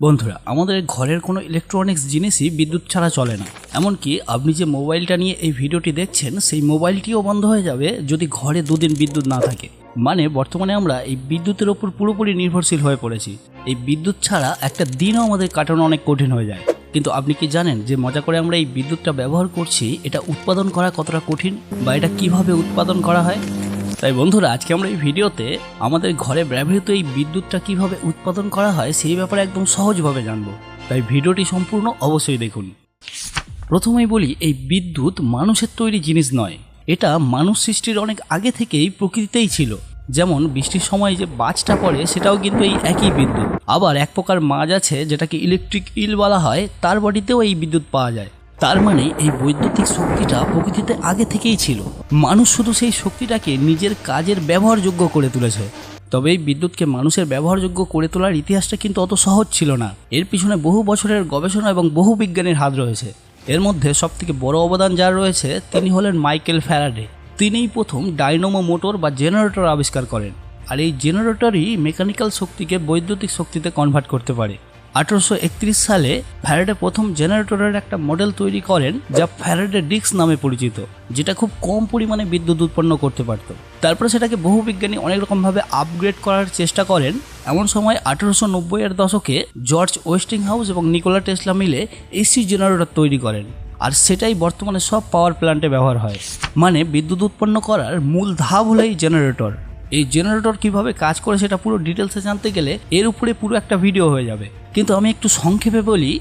বন্ধুরা, আমাদের ঘরের কোনো ইলেকট্রনিক্স জিনিসই বিদ্যুৎ ছাড়া চলে না। এমনকি আপনি যে মোবাইলটা নিয়ে এই ভিডিওটি দেখছেন, সেই মোবাইলটিও বন্ধ হয়ে যাবে যদি ঘরে দুদিন বিদ্যুৎ না থাকে। মানে বর্তমানে আমরা এই বিদ্যুতের ওপর পুরোপুরি নির্ভরশীল হয়ে পড়েছি। এই বিদ্যুৎ ছাড়া একটা দিনও আমাদের কাটানো অনেক কঠিন হয়ে যায়। কিন্তু আপনি কি জানেন যে মজা করে আমরা এই বিদ্যুৎটা ব্যবহার করছি, এটা উৎপাদন করা কতটা কঠিন বা এটা কীভাবে উৎপাদন করা হয়? তাই বন্ধুরা, আজকে আমরা এই ভিডিওতে আমাদের ঘরে ব্যবহৃত এই বিদ্যুৎটা কীভাবে উৎপাদন করা হয় সেই ব্যাপারে একদম সহজভাবে জানব। তাই ভিডিওটি সম্পূর্ণ অবশ্যই দেখুন। প্রথমেই বলি, এই বিদ্যুৎ মানুষের তৈরি জিনিস নয়। এটা মানুষ সৃষ্টির অনেক আগে থেকেই প্রকৃতিতেই ছিল। যেমন বৃষ্টির সময় যে বাজটা পড়ে, সেটাও কিন্তু এই একই বিদ্যুৎ। আবার এক প্রকার মাছ আছে, যেটাকে ইলেকট্রিক ইল বলা হয়, তার বডিতেও এই বিদ্যুৎ পাওয়া যায়। তার মানে এই বৈদ্যুতিক শক্তিটা প্রকৃতিতে আগে থেকেই ছিল। মানুষ শুধু সেই শক্তিটাকে নিজের কাজের ব্যবহারযোগ্য করে তুলেছে। তবে এই বিদ্যুৎকে মানুষের ব্যবহারযোগ্য করে তোলার ইতিহাসটা কিন্তু অত সহজ ছিল না। এর পিছনে বহু বছরের গবেষণা এবং বহু বিজ্ঞানীর হাত রয়েছে। এর মধ্যে সবথেকে বড় অবদান যার রয়েছে, তিনি হলেন মাইকেল ফ্যারাডে। তিনিই প্রথম ডাইনোমো মোটর বা জেনারেটর আবিষ্কার করেন। আর এই জেনারেটরই মেকানিক্যাল শক্তিকে বৈদ্যুতিক শক্তিতে কনভার্ট করতে পারে। আঠারোশো একত্রিশ সালে ফ্যারাডে প্রথম জেনারেটরের একটা মডেল তৈরি করেন, যা ফ্যারাডে ডিক্স নামে পরিচিত, যেটা খুব কম পরিমাণে বিদ্যুৎ উৎপন্ন করতে পারত। তারপরে সেটাকে বহু বিজ্ঞানী অনেক রকমভাবে আপগ্রেড করার চেষ্টা করেন। এমন সময় আঠারোশো এর দশকে জর্জ ওয়েস্টিং হাউস এবং নিকোলা টেসলা মিলে এসি জেনারেটর তৈরি করেন, আর সেটাই বর্তমানে সব পাওয়ার প্ল্যান্টে ব্যবহার হয়। মানে বিদ্যুৎ উৎপন্ন করার মূল ধাপ হলো এই জেনারেটর। এই জেনারেটর কীভাবে কাজ করে সেটা পুরো ডিটেলসে জানতে গেলে এর উপরে পুরো একটা ভিডিও হয়ে যাবে। কিন্তু আমি একটু সংক্ষেপে বলি,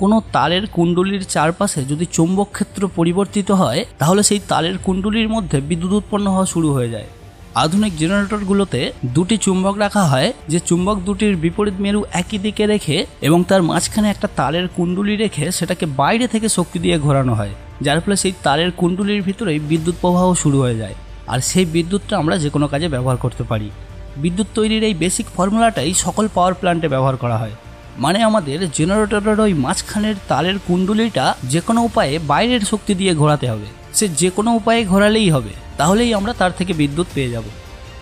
কোনো তারের কুণ্ডলীর চারপাশে যদি চৌম্বক ক্ষেত্র পরিবর্তিত হয়, তাহলে সেই তারের কুণ্ডলীর মধ্যে বিদ্যুৎ উৎপন্ন হওয়া শুরু হয়ে যায়। আধুনিক জেনারেটরগুলোতে দুটি চুম্বক রাখা হয়, যে চুম্বক দুটির বিপরীত মেরু একই দিকে রেখে এবং তার মাঝখানে একটা তারের কুণ্ডলী রেখে সেটাকে বাইরে থেকে শক্তি দিয়ে ঘোরানো হয়, যার ফলে সেই তারের কুণ্ডলীর ভিতরেই বিদ্যুৎ প্রবাহ শুরু হয়ে যায়। আর সেই বিদ্যুৎটা আমরা যে কোনো কাজে ব্যবহার করতে পারি। বিদ্যুৎ তৈরির এই বেসিক ফর্মুলাটাই সকল পাওয়ার প্ল্যান্টে ব্যবহার করা হয়। মানে আমাদের জেনারেটরের ওই মাঝখানের তারের কুণ্ডলীটা যে কোনো উপায়ে বাইরের শক্তি দিয়ে ঘোরাতে হবে। সে যে কোনো উপায়ে ঘোরালেই হবে। তাহলেই আমরা তার থেকে বিদ্যুৎ পেয়ে যাব।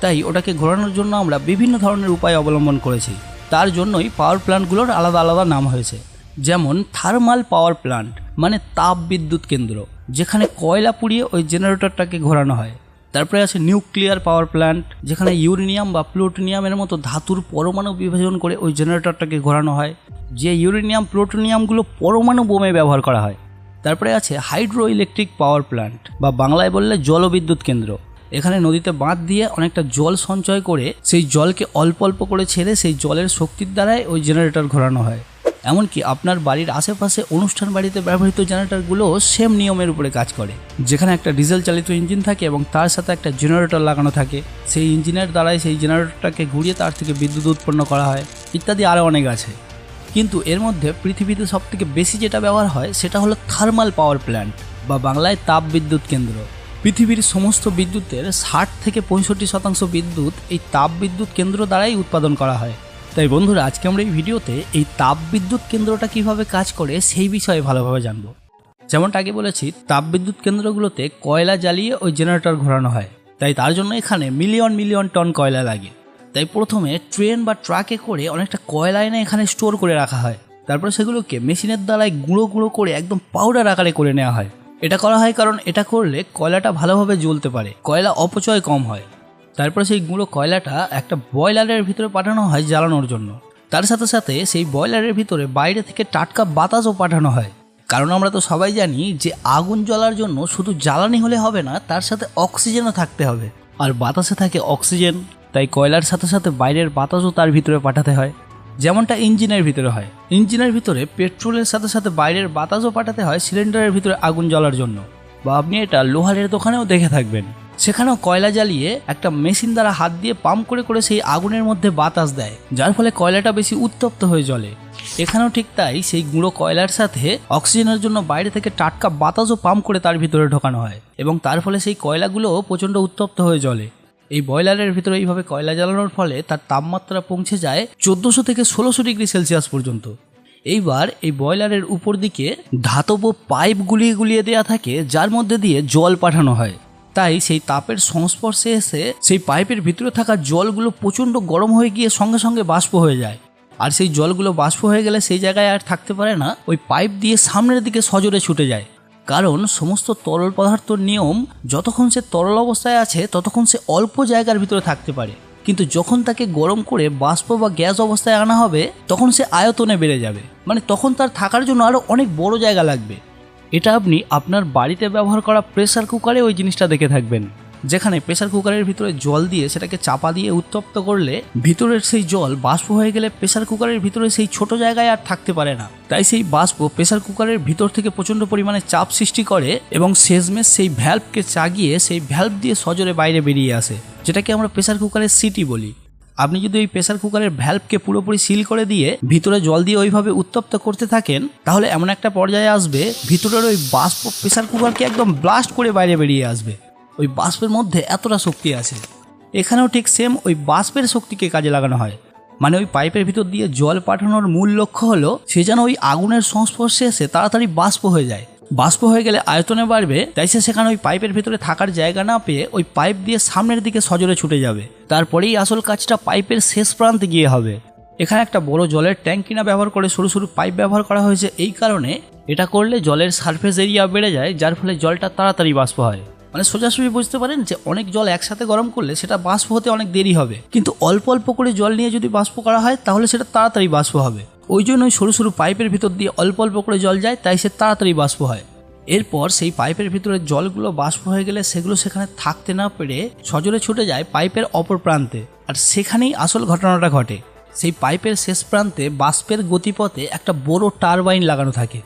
তাই ওটাকে ঘোরানোর জন্য আমরা বিভিন্ন ধরনের উপায় অবলম্বন করেছি। তার জন্যই পাওয়ার প্ল্যান্টগুলোর আলাদা আলাদা নাম হয়েছে। যেমন থার্মাল পাওয়ার প্ল্যান্ট মানে তাপ বিদ্যুৎ কেন্দ্র, যেখানে কয়লা পুড়িয়ে ওই জেনারেটরটাকে ঘোরানো হয়। তারপরে আছে নিউক্লিয়ার পাওয়ার প্ল্যান্ট, যেখানে ইউরেনিয়াম বা প্লুটোনিয়ামের মতো ধাতুর পরমাণু বিভাজন করে ওই জেনারেটরটাকে ঘোরানো হয়, যে ইউরেনিয়াম প্লুটোনিয়ামগুলো পরমাণু বোমে ব্যবহার করা হয়। তারপরে আছে হাইড্রো ইলেকট্রিক পাওয়ার প্ল্যান্ট, বা বাংলায় বললে জলবিদ্যুৎ কেন্দ্র। এখানে নদীতে বাঁধ দিয়ে অনেকটা জল সঞ্চয় করে সেই জলকে অল্প অল্প করে ছেড়ে সেই জলের শক্তির দ্বারাই ওই জেনারেটর ঘোরানো হয়। এমনকি আপনার বাড়ির আশেপাশে অনুষ্ঠান বাড়িতে ব্যবহৃত জেনারেটরগুলো সেম নিয়মের উপরে কাজ করে। যেখানে একটা ডিজেল চালিত ইঞ্জিন থাকে এবং তার সাথে একটা জেনারেটর লাগানো থাকে। সেই ইঞ্জিনের দ্বারাই সেই জেনারেটরটাকে ঘুরিয়ে তার থেকে বিদ্যুৎ উৎপন্ন করা হয়, ইত্যাদি আরও অনেক আছে। কিন্তু এর মধ্যে পৃথিবীতে সবথেকে বেশি যেটা ব্যবহার হয়, সেটা হলো থার্মাল পাওয়ার প্ল্যান্ট বা বাংলায় তাপ বিদ্যুৎ কেন্দ্র। পৃথিবীর সমস্ত বিদ্যুতের ষাট থেকে পঁয়ষট্টি শতাংশ বিদ্যুৎ এই তাপ বিদ্যুৎ কেন্দ্র দ্বারাই উৎপাদন করা হয়। তাই বন্ধুরা, আজকে আমরা এই ভিডিওতে এই তাপ বিদ্যুৎ কেন্দ্রটা কীভাবে কাজ করে সেই বিষয়ে ভালোভাবে জানব। যেমনটা আগে বলেছি তাপ বিদ্যুৎ কেন্দ্রগুলোতে কয়লা জ্বালিয়ে ওই জেনারেটর ঘোরানো হয়। তাই তার জন্য এখানে মিলিয়ন মিলিয়ন টন কয়লা লাগে। তাই প্রথমে ট্রেন বা ট্রাকে করে অনেকটা কয়লা এনে এখানে স্টোর করে রাখা হয়। তারপর সেগুলোকে মেশিনের দ্বারায় গুঁড়ো গুঁড়ো করে একদম পাউডার আকারে করে নেওয়া হয়। এটা করা হয় কারণ এটা করলে কয়লাটা ভালোভাবে জ্বলতে পারে। কয়লা অপচয় কম হয়। তারপরে সেই গুঁড়ো কয়লাটা একটা বয়লারের ভিতরে পাঠানো হয় জ্বালানোর জন্য। তার সাথে সাথে সেই বয়লারের ভিতরে বাইরে থেকে টাটকা বাতাসও পাঠানো হয়। কারণ আমরা তো সবাই জানি যে আগুন জ্বলার জন্য শুধু জ্বালানি হলে হবে না, তার সাথে অক্সিজেনও থাকতে হবে। আর বাতাসে থাকে অক্সিজেন, তাই কয়লার সাথে সাথে বাইরের বাতাসও তার ভিতরে পাঠাতে হয়। যেমনটা ইঞ্জিনের ভিতরে হয়। ইঞ্জিনের ভিতরে পেট্রোলের সাথে সাথে বাইরের বাতাসও পাঠাতে হয় সিলিন্ডারের ভিতরে আগুন জ্বলার জন্য। বা আপনি এটা লোহারের দোকানেও দেখে থাকবেন। সেখানেও কয়লা জ্বালিয়ে একটা মেশিন দ্বারা হাত দিয়ে পাম্প করে করে সেই আগুনের মধ্যে বাতাস দেয়, যার ফলে কয়লাটা বেশি উত্তপ্ত হয়ে জ্বলে। এখানেও ঠিক তাই সেই গুঁড়ো কয়লার সাথে অক্সিজেনের জন্য বাইরে থেকে টাটকা বাতাসও পাম্প করে তার ভিতরে ঢোকানো হয় এবং তার ফলে সেই কয়লাগুলো প্রচণ্ড উত্তপ্ত হয়ে জ্বলে। এই বয়লারের ভিতরে এইভাবে কয়লা জ্বালানোর ফলে তার তাপমাত্রা পৌঁছে যায় চোদ্দোশো থেকে ষোলোশো ডিগ্রি সেলসিয়াস পর্যন্ত। এইবার এই বয়লারের উপর দিকে ধাতব পাইপ গুলিয়ে গুলিয়ে দেওয়া থাকে, যার মধ্যে দিয়ে জল পাঠানো হয়। তাই সেই তাপের সংস্পর্শে এসে সেই পাইপের ভিতরে থাকা জলগুলো প্রচণ্ড গরম হয়ে গিয়ে সঙ্গে সঙ্গে বাষ্প হয়ে যায়। আর সেই জলগুলো বাষ্প হয়ে গেলে সেই জায়গায় আর থাকতে পারে না, ওই পাইপ দিয়ে সামনের দিকে সজোরে ছুটে যায়। কারণ সমস্ত তরল পদার্থ নিয়ম, যতক্ষণ সে তরল অবস্থায় আছে, ততক্ষণ সে অল্প জায়গার ভিতরে থাকতে পারে। কিন্তু যখন তাকে গরম করে বাষ্প বা গ্যাস অবস্থায় আনা হবে, তখন সে আয়তনে বেড়ে যাবে। মানে তখন তার থাকার জন্য আরও অনেক বড় জায়গা লাগবে। এটা আপনি আপনার বাড়িতে ব্যবহার করা প্রেসার কুকারে ওই জিনিসটা দেখে থাকবেন। যেখানে প্রেসার কুকারের ভিতরে জল দিয়ে সেটাকে চাপা দিয়ে উত্তপ্ত করলে ভিতরের সেই জল বাষ্প হয়ে গেলে প্রেসার কুকারের ভিতরে সেই ছোট জায়গায় আর থাকতে পারে না। তাই সেই বাষ্প প্রেসার কুকারের ভিতর থেকে প্রচণ্ড পরিমাণে চাপ সৃষ্টি করে এবং শেষমেশ সেই ভ্যালভকে চাগিয়ে সেই ভ্যালভ দিয়ে সজরে বাইরে বেরিয়ে আসে, যেটাকে আমরা প্রেসার কুকারের সিটি বলি। আপনি যদি ওই প্রেসার কুকারের ভ্যালভকে পুরোপুরি সিল করে দিয়ে ভিতরে জল দিয়ে ওইভাবে উত্তপ্ত করতে থাকেন, তাহলে এমন একটা পর্যায়ে আসবে, ভিতরের ওই বাষ্প প্রেসার কুকারকে একদম ব্লাস্ট করে বাইরে বেরিয়ে আসবে। ওই বাষ্পের মধ্যে এতটা শক্তি আছে। এখানেও ঠিক সেম ওই বাষ্পের শক্তিকে কাজে লাগানো হয়। মানে ওই পাইপের ভিতর দিয়ে জল পাঠানোর মূল লক্ষ্য হলো, সে যেন ওই আগুনের সংস্পর্শে এসে তাড়াতাড়ি বাষ্প হয়ে যায়। বাষ্প হয়ে গেলে আয়তনে বাড়বে, তাই সে সেখানে ওই পাইপের ভেতরে থাকার জায়গা না পেয়ে ওই পাইপ দিয়ে সামনের দিকে সজোরে ছুটে যাবে। তারপরেই আসল কাজটা পাইপের শেষ প্রান্তে গিয়ে হবে। এখানে একটা বড় জলের ট্যাঙ্ক কিনা ব্যবহার করে সরু সরু পাইপ ব্যবহার করা হয়েছে এই কারণে। এটা করলে জলের সারফেস এরিয়া বেড়ে যায়, যার ফলে জলটা তাড়াতাড়ি বাষ্প হয়। মানে সোজাসুজি বুঝতে পারেন যে অনেক জল একসাথে গরম করলে সেটা বাষ্প হতে অনেক দেরি হবে। কিন্তু অল্প অল্প করে জল নিয়ে যদি বাষ্প করা হয়, তাহলে সেটা তাড়াতাড়ি বাষ্প হবে। ওই জন্য ওই সরু সরু পাইপের ভিতর দিয়ে অল্প অল্প করে জল যায়, তাই সে তাড়াতাড়ি বাষ্প হয়। এরপর সেই পাইপের ভিতরে জলগুলো বাষ্প হয়ে গেলে সেগুলো সেখানে থাকতে না পেরে সজোরে ছুটে যায় পাইপের অপর প্রান্তে। আর সেখানেই আসল ঘটনাটা ঘটে। সেই পাইপের শেষ প্রান্তে বাষ্পের গতিপথে একটা বড় টারবাইন লাগানো থাকে।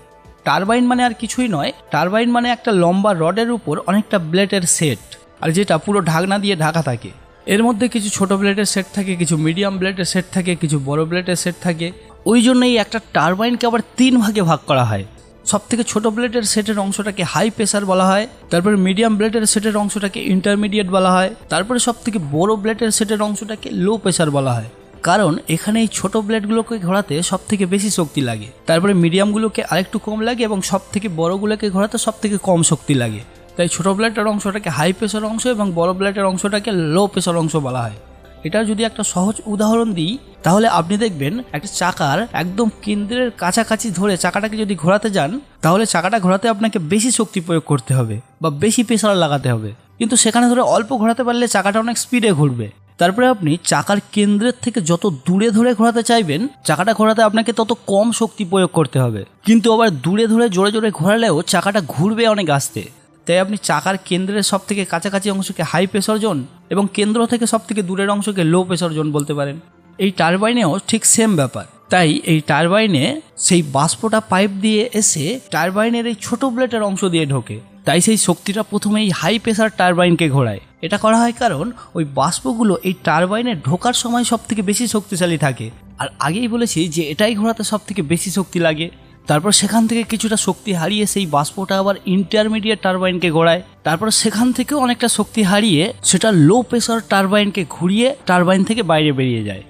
টারবাইন মানে আর কিছুই নয়, টারবাইন মানে একটা লম্বা রডের উপর অনেকটা ব্লেডের সেট, আর যেটা পুরো ঢাকনা দিয়ে ঢাকা থাকে। এর মধ্যে কিছু ছোট ব্লেডের সেট থাকে, কিছু মিডিয়াম ব্লেডের সেট থাকে, কিছু বড় ব্লেডের সেট থাকে। ওই জন্যই একটা টারবাইনকে আবার তিন ভাগে ভাগ করা হয়। সব থেকে ছোটো ব্লেডের সেটের অংশটাকে হাই প্রেসার বলা হয়, তারপরে মিডিয়াম ব্লেডের সেটের অংশটাকে ইন্টারমিডিয়েট বলা হয়, তারপরে সব থেকে বড় ব্লেডের সেটের অংশটাকে লো প্রেসার বলা হয়। কারণ এখানে এই ছোট ব্লেডগুলোকে ঘোরাতে সব থেকে বেশি শক্তি লাগে। তারপরে মিডিয়ামগুলোকে আরেকটু কম লাগে এবং সব থেকে বড়গুলোকে ঘোরাতে সব থেকে কম শক্তি লাগে। তাই ছোট ব্লেডের অংশটাকে হাই প্রেসার অংশ এবং বড় ব্লেডের অংশটাকে লো প্রেসার অংশ বলা হয়। এটা যদি একটা সহজ উদাহরণ দিই, তাহলে আপনি দেখবেন একটা চাকার একদম কেন্দ্রের কাছাকাছি ধরে চাকাটাকে যদি ঘোরাতে যান, তাহলে চাকাটা ঘোরাতে আপনাকে বেশি শক্তি প্রয়োগ করতে হবে বা বেশি প্রেসার লাগাতে হবে। কিন্তু সেখানে ধরে অল্প ঘোরাতে পারলে চাকাটা অনেক স্পিডে ঘুরবে। তারপরে আপনি চাকার কেন্দ্রের থেকে যত দূরে ধরে ঘোরাতে চাইবেন, চাকাটা ঘোরাতে আপনাকে তত কম শক্তি প্রয়োগ করতে হবে। কিন্তু আবার দূরে ধরে জোরে জোরে ঘোরালেও চাকাটা ঘুরবে অনেক আস্তে। তাই আপনি চাকার কেন্দ্রের সব থেকে কাছাকাছি অংশকে হাই প্রেসার জোন এবং কেন্দ্র থেকে সব থেকে দূরের অংশকে লো প্রেসার জোন বলতে পারেন। এই টারবাইনেও ঠিক সেম ব্যাপার। তাই এই টারবাইনে সেই বাষ্পটা পাইপ দিয়ে এসে টারবাইনের এই ছোট ব্লেডের অংশ দিয়ে ঢোকে। তাই সেই শক্তিটা প্রথমে এই হাই প্রেসার টারবাইনকে ঘোরায়। এটা করা হয় কারণ ওই বাষ্পগুলো এই টারবাইনে ঢোকার সময় সব থেকে বেশি শক্তিশালী থাকে। আর আগেই বলেছি যে এটাই ঘোরাতে সব থেকে বেশি শক্তি লাগে। তারপর সেখান থেকে কিছুটা শক্তি হারিয়ে সেই বাষ্পটা আবার ইন্টারমিডিয়েট টারবাইনকে ঘোরায় তারপর সেখান থেকেও অনেকটা শক্তি হারিয়ে সেটা লো প্রেসার টারবাইনকে ঘুরিয়ে টারবাইন থেকে বাইরে বেরিয়ে যায়।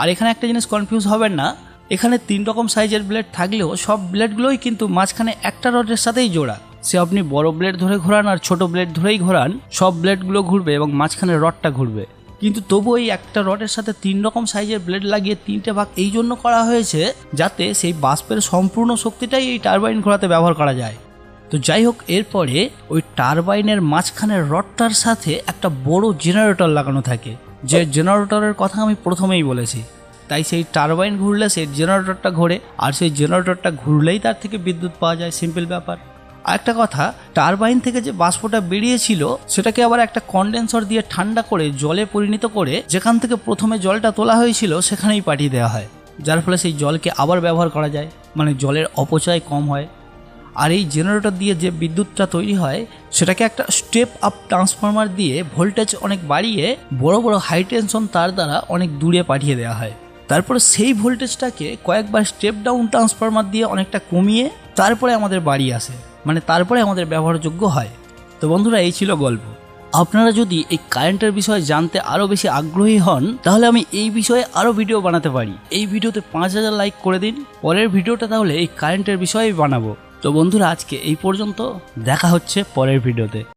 আর এখানে একটা জিনিস কনফিউজ হবেন না, এখানে তিন রকম সাইজের ব্লেড থাকলেও সব ব্লেডগুলোই কিন্তু মাঝখানে একটা রডের সাথেই জোড়া। সে আপনি বড় ব্লেড ধরে ঘোরান আর ছোট ব্লেড ধরেই ঘোরান, সব ব্লেডগুলো ঘুরবে এবং মাঝখানে রডটা ঘুরবে। কিন্তু তবু এই একটা রডের সাথে তিন রকম সাইজের ব্লেড লাগিয়ে তিনটে ভাগ এই জন্য করা হয়েছে যাতে সেই বাষ্পের সম্পূর্ণ শক্তিটাই এই টারবাইন ঘোরাতে ব্যবহার করা যায়। তো যাই হোক, এরপরে ওই টারবাইনের মাঝখানের রডটার সাথে একটা বড় জেনারেটর লাগানো থাকে, যে জেনারেটরের কথা আমি প্রথমেই বলেছি। তাই সেই টারবাইন ঘুরলে সেই জেনারেটরটা ঘোরে, আর সেই জেনারেটরটা ঘুরলেই তার থেকে বিদ্যুৎ পাওয়া যায়। সিম্পল ব্যাপার। আরেকটা কথা, টারবাইন থেকে যে বাষ্পটা বেরিয়েছিল, সেটাকে আবার একটা কন্ডেন্সার দিয়ে ঠান্ডা করে জলে পরিণত করে যেখান থেকে প্রথমে জলটা তোলা হয়েছিল, সেখানেই পাঠিয়ে দেওয়া হয়। যার ফলে সেই জলকে আবার ব্যবহার করা যায় মানে জলের অপচয় কম হয়। আর এই জেনারেটর দিয়ে যে বিদ্যুৎটা তৈরি হয়, সেটাকে একটা স্টেপ আপ ট্রান্সফরমার দিয়ে ভোল্টেজ অনেক বাড়িয়ে বড় বড় হাই টেনশন তার দ্বারা অনেক দূরে পাঠিয়ে দেওয়া হয়। তারপরে সেই ভোল্টেজটাকে কয়েকবার স্টেপ ডাউন ট্রান্সফরমার দিয়ে অনেকটা কমিয়ে তারপরে আমাদের বাড়ি আসে। মানে তারপরে আমাদের ব্যবহারযোগ্য হয়। তো বন্ধুরা, এই ছিল গল্প। আপনারা যদি এই কারেন্টের বিষয়ে জানতে আরও বেশি আগ্রহী হন, তাহলে আমি এই বিষয়ে আরও ভিডিও বানাতে পারি। এই ভিডিওতে পাঁচ হাজার লাইক করে দিন। পরের ভিডিওটা তাহলে এই কারেন্টের বিষয়েই বানাবো। তো বন্ধুরা, আজকে এই পর্যন্ত। দেখা হচ্ছে পরের ভিডিওতে।